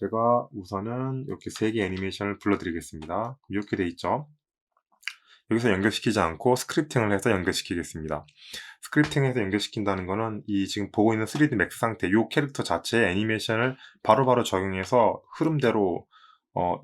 제가 우선은 이렇게 세 개 애니메이션을 불러드리겠습니다. 이렇게 돼 있죠. 여기서 연결시키지 않고 스크립팅을 해서 연결시키겠습니다. 스크립팅해서 연결시킨다는 거는 이 지금 보고 있는 3D 맥스 상태, 이 캐릭터 자체의 애니메이션을 바로바로 적용해서 흐름대로 어,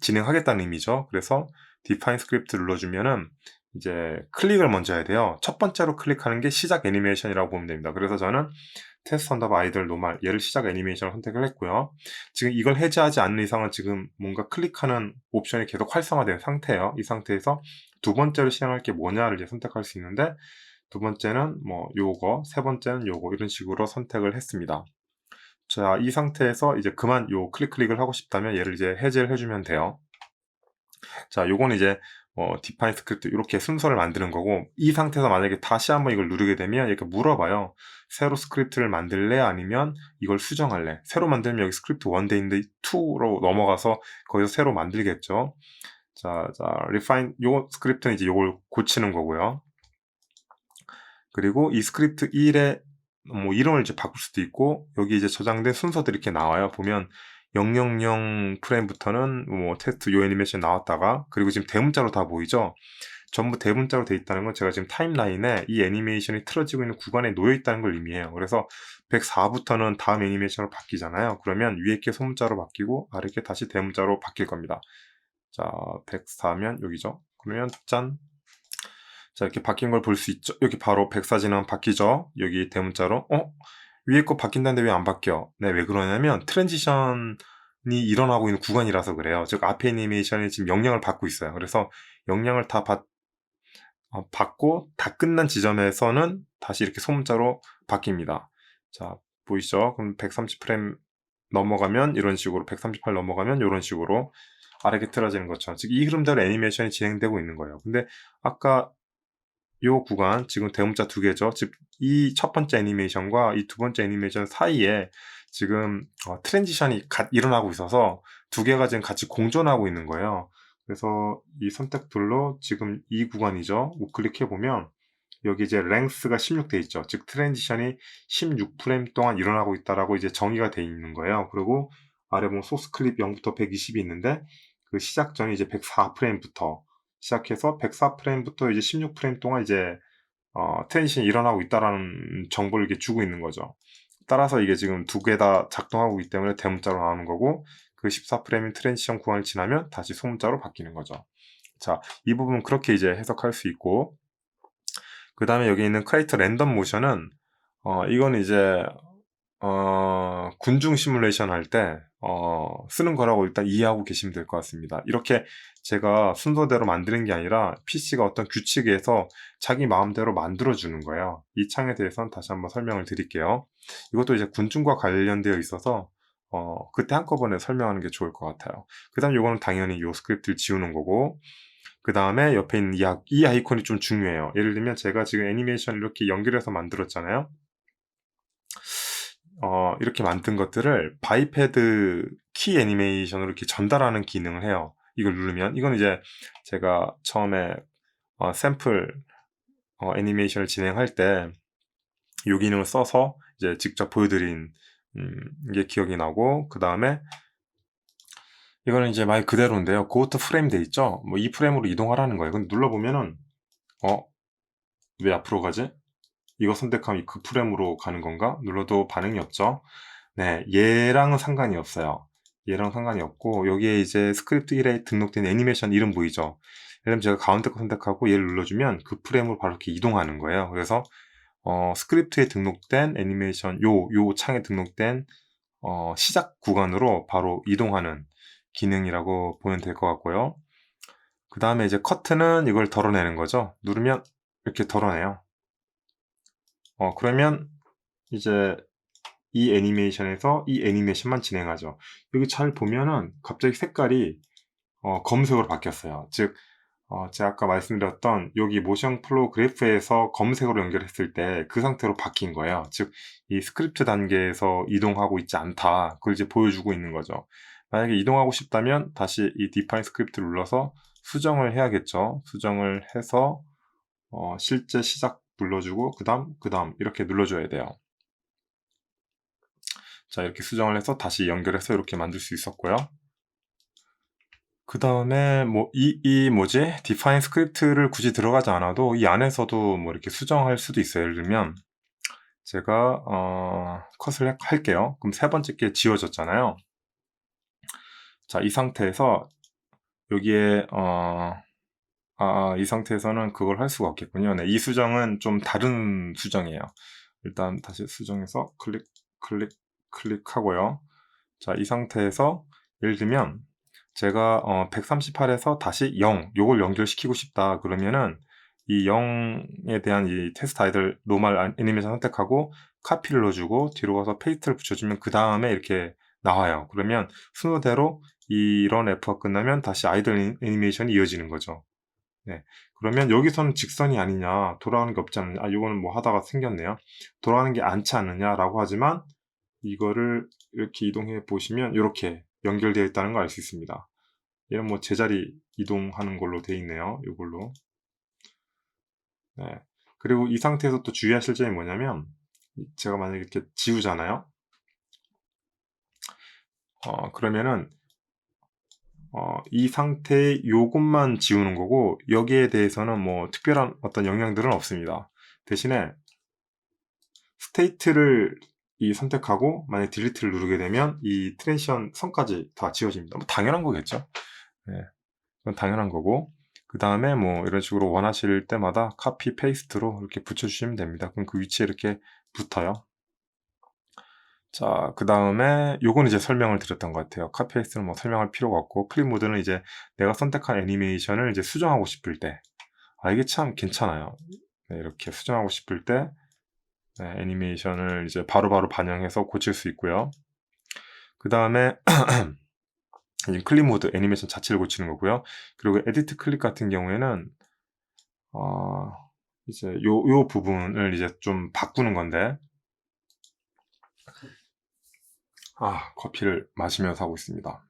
진행하겠다는 의미죠. 그래서 define script 눌러주면은 이제 클릭을 먼저 해야 돼요. 첫 번째로 클릭하는 게 시작 애니메이션이라고 보면 됩니다. 그래서 저는 테스트 언더바 아이들 노말 얘를 시작 애니메이션을 선택을 했고요. 지금 이걸 해제하지 않는 이상은 지금 뭔가 클릭하는 옵션이 계속 활성화된 상태예요. 이 상태에서 두 번째로 실행할 게 뭐냐를 이제 선택할 수 있는데 두 번째는 뭐 요거, 세 번째는 요거 이런 식으로 선택을 했습니다. 자, 이 상태에서 이제 그만 요 클릭 클릭을 하고 싶다면 얘를 이제 해제를 해주면 돼요. 자, 요거는 이제 어, 디파인 스크립트 이렇게 순서를 만드는 거고 이 상태에서 만약에 다시 한번 이걸 누르게 되면 이렇게 물어봐요. 새로 스크립트를 만들래 아니면 이걸 수정할래? 새로 만들면 여기 스크립트 1대 인데 2로 넘어가서 거기서 새로 만들겠죠. 자, 자, refine 요 스크립트는 이제 요걸 고치는 거고요. 그리고 이 스크립트 1의 뭐 이름을 이제 바꿀 수도 있고 여기 이제 저장된 순서들이 이렇게 나와요. 보면 000 프레임부터는 뭐 테스트 요 애니메이션 나왔다가 그리고 지금 대문자로 다 보이죠. 전부 대문자로 돼 있다는 건 제가 지금 타임라인에 이 애니메이션이 틀어지고 있는 구간에 놓여 있다는 걸 의미해요. 그래서 104부터는 다음 애니메이션으로 바뀌잖아요. 그러면 위에 게 소문자로 바뀌고 아래 게 다시 대문자로 바뀔 겁니다. 자, 104면 여기죠. 그러면 짠. 자, 이렇게 바뀐 걸 볼 수 있죠. 여기 바로 104 지나면 바뀌죠. 여기 대문자로. 어? 위에 거 바뀐다는데 왜 안 바뀌어? 네, 왜 그러냐면 트랜지션이 일어나고 있는 구간이라서 그래요. 즉 앞에 애니메이션이 지금 영향을 받고 있어요. 그래서 영향을 다 받, 어, 받고 다 끝난 지점에서는 다시 이렇게 소문자로 바뀝니다. 자, 보이시죠? 그럼 130프레임 넘어가면 이런 식으로 138 넘어가면 이런 식으로 아래게 틀어지는 것처럼 즉 이 흐름대로 애니메이션이 진행되고 있는 거예요. 근데 아까 요 구간 지금 대문자 두 개죠. 즉 이 첫 번째 애니메이션과 이 두 번째 애니메이션 사이에 지금 어, 트랜지션이 갓 일어나고 있어서 두 개가 지금 같이 공존하고 있는 거예요. 그래서 이 선택툴로 지금 이 구간이죠. 우클릭해 보면 여기 이제 랭스가 16돼 있죠. 즉 트랜지션이 16프레임 동안 일어나고 있다라고 이제 정의가 돼 있는 거예요. 그리고 아래 보면 소스 클립 0부터 120이 있는데 그 시작 전이 이제 104프레임부터 시작해서 104프레임부터 이제 16프레임 동안 이제 어, 트랜지션이 일어나고 있다라는 정보를 이렇게 주고 있는 거죠. 따라서 이게 지금 두 개 다 작동하고 있기 때문에 대문자로 나오는 거고 그 14프레임 트랜지션 구간을 지나면 다시 소문자로 바뀌는 거죠. 자, 이 부분 그렇게 이제 해석할 수 있고 그 다음에 여기 있는 크레이터 랜덤 모션은 어, 이건 이제 어, 군중 시뮬레이션 할 때, 어, 쓰는 거라고 일단 이해하고 계시면 될 것 같습니다. 이렇게 제가 순서대로 만드는 게 아니라 PC가 어떤 규칙에서 자기 마음대로 만들어주는 거예요. 이 창에 대해서는 다시 한번 설명을 드릴게요. 이것도 이제 군중과 관련되어 있어서, 어, 그때 한꺼번에 설명하는 게 좋을 것 같아요. 그 다음 이거는 당연히 이 스크립트를 지우는 거고, 그 다음에 옆에 있는 이, 아, 이 아이콘이 좀 중요해요. 예를 들면 제가 지금 애니메이션 이렇게 연결해서 만들었잖아요. 어, 이렇게 만든 것들을 바이패드 키 애니메이션으로 이렇게 전달하는 기능을 해요. 이걸 누르면 이건 이제 제가 처음에 어, 샘플 어, 애니메이션을 진행할 때 이 기능을 써서 이제 직접 보여드린 음, 게 기억이 나고 그 다음에 이거는 이제 말 그대로인데요. 고트 프레임 돼 있죠. 뭐 이 프레임으로 이동하라는 거예요. 근데 눌러보면은 어 왜 앞으로 가지? 이거 선택하면 그 프레임으로 가는 건가? 눌러도 반응이 없죠. 네, 얘랑은 상관이 없어요. 얘랑 상관이 없고 여기에 이제 스크립트 1에 등록된 애니메이션 이름 보이죠? 예를 들면 제가 가운데 거 선택하고 얘를 눌러주면 그 프레임으로 바로 이렇게 이동하는 거예요. 그래서 어, 스크립트에 등록된 애니메이션 요, 요 창에 등록된 어, 시작 구간으로 바로 이동하는 기능이라고 보면 될 것 같고요. 그 다음에 이제 커트는 이걸 덜어내는 거죠. 누르면 이렇게 덜어내요. 어, 그러면 이제 이 애니메이션에서 이 애니메이션만 진행하죠. 여기 잘 보면은 갑자기 색깔이 어, 검색으로 바뀌었어요. 즉, 어, 제가 아까 말씀드렸던 여기 모션 플로우 그래프에서 검색으로 연결했을 때 그 상태로 바뀐 거예요. 즉, 이 스크립트 단계에서 이동하고 있지 않다. 그걸 이제 보여주고 있는 거죠. 만약에 이동하고 싶다면 다시 이 define 스크립트를 눌러서 수정을 해야겠죠. 수정을 해서 어, 실제 시작 눌러주고 그 다음 그 다음 이렇게 눌러줘야 돼요. 자, 이렇게 수정을 해서 다시 연결해서 이렇게 만들 수 있었고요. 그 다음에 뭐, 이, 이 뭐지? define 스크립트를 굳이 들어가지 않아도 이 안에서도 뭐 이렇게 수정할 수도 있어요. 예를 들면, 제가, 어, 컷을 할게요. 그럼 세 번째 게 지워졌잖아요. 자, 이 상태에서 여기에, 어, 아, 이 상태에서는 그걸 할 수가 없겠군요. 네, 이 수정은 좀 다른 수정이에요. 일단 다시 수정해서 클릭, 클릭, 클릭하고요. 자, 이 상태에서 예를 들면 제가 어, 138에서 다시 0, 요걸 연결시키고 싶다 그러면은 이 0에 대한 이 테스트 아이들 노멀 애니메이션 선택하고 카피를 넣어주고 뒤로 가서 페이스트를 붙여주면 그 다음에 이렇게 나와요. 그러면 순서대로 이런 F가 끝나면 다시 아이들 애니메이션이 이어지는 거죠. 네. 그러면 여기서는 직선이 아니냐, 돌아가는 게 없지 않느냐, 아, 이거는 뭐 하다가 생겼네요. 돌아가는 게 않지 않느냐라고 하지만 이거를 이렇게 이동해 보시면 이렇게 연결되어 있다는 걸 알 수 있습니다. 얘는 뭐 제자리 이동하는 걸로 되어 있네요. 이걸로. 네. 그리고 이 상태에서 또 주의하실 점이 뭐냐면 제가 만약에 이렇게 지우잖아요. 어, 그러면은 어, 이 상태의 요것만 지우는 거고 여기에 대해서는 뭐 특별한 어떤 영향들은 없습니다. 대신에 스테이트를 이 선택하고 만약 딜리트를 누르게 되면 이 트랜시션 선까지 다 지워집니다. 뭐 당연한 거겠죠. 네. 그건 당연한 거고 그 다음에 뭐 이런 식으로 원하실 때마다 카피 페이스트로 이렇게 붙여주시면 됩니다. 그럼 그 위치에 이렇게 붙어요. 자, 그 다음에 요건 이제 설명을 드렸던 것 같아요. 카피 페이스트는 뭐 설명할 필요가 없고 클립 모드는 이제 내가 선택한 애니메이션을 이제 수정하고 싶을 때 아, 이게 참 괜찮아요. 네, 이렇게 수정하고 싶을 때 네, 애니메이션을 이제 바로바로 바로 반영해서 고칠 수 있고요. 그 다음에 클립 모드 애니메이션 자체를 고치는 거고요. 그리고 에디트 클릭 같은 경우에는 어, 이제 요, 요 부분을 이제 좀 바꾸는 건데 아 커피를 마시면서 하고 있습니다.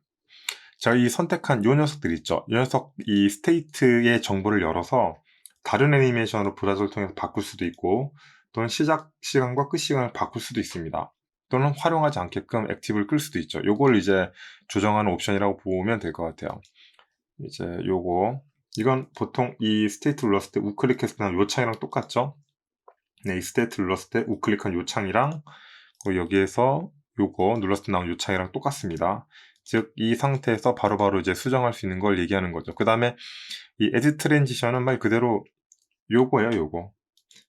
제가 이 선택한 요 녀석들 있죠. 이 녀석 이 스테이트의 정보를 열어서 다른 애니메이션으로 브라우저를 통해서 바꿀 수도 있고 또는 시작 시간과 끝 시간을 바꿀 수도 있습니다. 또는 활용하지 않게끔 액티브를 끌 수도 있죠. 요걸 이제 조정하는 옵션이라고 보면 될 것 같아요. 이제 요거 이건 보통 이 스테이트 눌렀을 때 우클릭했을 때요 창이랑 똑같죠? 네, 이 스테이트 눌렀을 때 우클릭한 요 창이랑 여기에서 요거 때 나온 요 창이랑 똑같습니다. 즉, 이 상태에서 바로바로 바로 이제 수정할 수 있는 걸 얘기하는 거죠. 그 다음에 이 에디 트랜지션은 말 그대로 요거예요, 요거.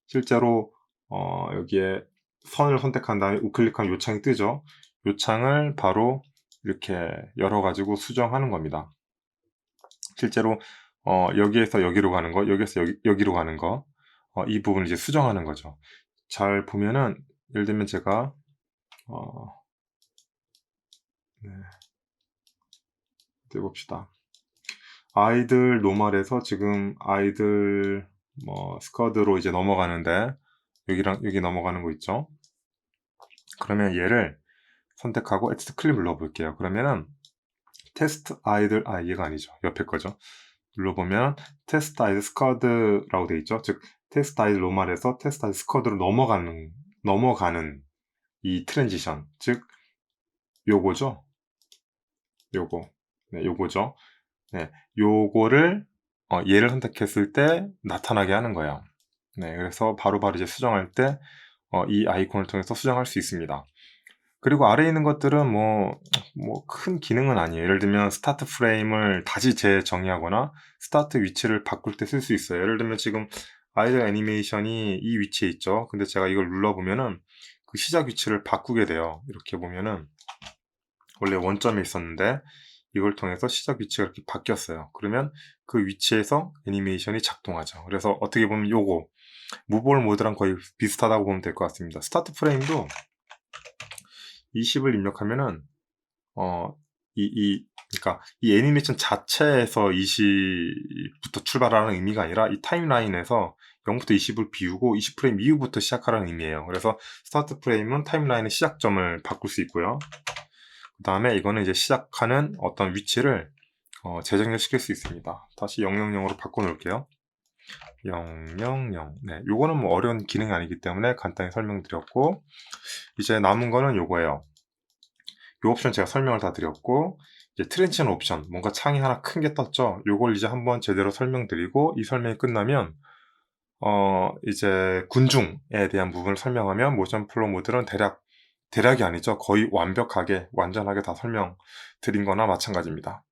실제로 어, 여기에 선을 선택한 다음에 우클릭하면 요 창이 뜨죠. 요 창을 바로 이렇게 열어가지고 수정하는 겁니다. 실제로 어, 여기에서 여기로 가는 거, 여기에서 여기, 여기로 가는 거, 어, 이 부분을 이제 수정하는 거죠. 잘 보면은 예를 들면 제가 어, 네. 봅시다. 아이들 노멀에서 지금 아이들 뭐 스쿼드로 이제 넘어가는데 여기랑 여기 넘어가는 거 있죠? 그러면 얘를 선택하고 X 클릭 눌러볼게요. 그러면은 테스트 아이들 아 얘가 아니죠. 옆에 거죠. 눌러보면 테스트 아이들 스쿼드라고 돼 있죠. 즉 테스트 아이들 노멀에서 테스트 아이들 스쿼드로 넘어가는 넘어가는 이 트랜지션 즉 요거죠. 요거 네, 요거죠. 네, 요거를 어, 얘를 선택했을 때 나타나게 하는 거예요. 네, 그래서 바로바로 바로 이제 수정할 때, 어, 이 아이콘을 통해서 수정할 수 있습니다. 그리고 아래에 있는 것들은 뭐, 뭐, 큰 기능은 아니에요. 예를 들면, 스타트 프레임을 다시 재정의하거나, 스타트 위치를 바꿀 때 쓸 수 있어요. 예를 들면, 지금 아이들 애니메이션이 이 위치에 있죠. 근데 제가 이걸 눌러보면은, 그 시작 위치를 바꾸게 돼요. 이렇게 보면은, 원래 원점에 있었는데, 이걸 통해서 시작 위치가 이렇게 바뀌었어요. 그러면 그 위치에서 애니메이션이 작동하죠. 그래서 어떻게 보면 요거, 무볼 모드랑 거의 비슷하다고 보면 될 것 같습니다. 스타트 프레임도 20을 입력하면은 어, 이, 이, 그러니까 이 애니메이션 자체에서 20부터 출발하는 의미가 아니라 이 타임라인에서 0부터 20을 비우고 20프레임 이후부터 시작하라는 의미예요. 그래서 스타트 프레임은 타임라인의 시작점을 바꿀 수 있고요. 그 다음에 이거는 이제 시작하는 어떤 위치를 어, 재정렬 시킬 수 있습니다. 다시 000으로 바꿔 놓을게요. 000. 네, 요거는 뭐 어려운 기능이 아니기 때문에 간단히 설명드렸고, 이제 남은 거는 요거예요. 이 옵션 제가 설명을 다 드렸고 이제 트렌치는 옵션 뭔가 창이 하나 큰 게 떴죠. 요걸 이제 한번 제대로 설명드리고 이 설명이 끝나면 어 이제 군중에 대한 부분을 설명하면 모션 플로 모델은 대략 대략이 아니죠. 거의 완벽하게 완전하게 다 설명 드린 거나 마찬가지입니다.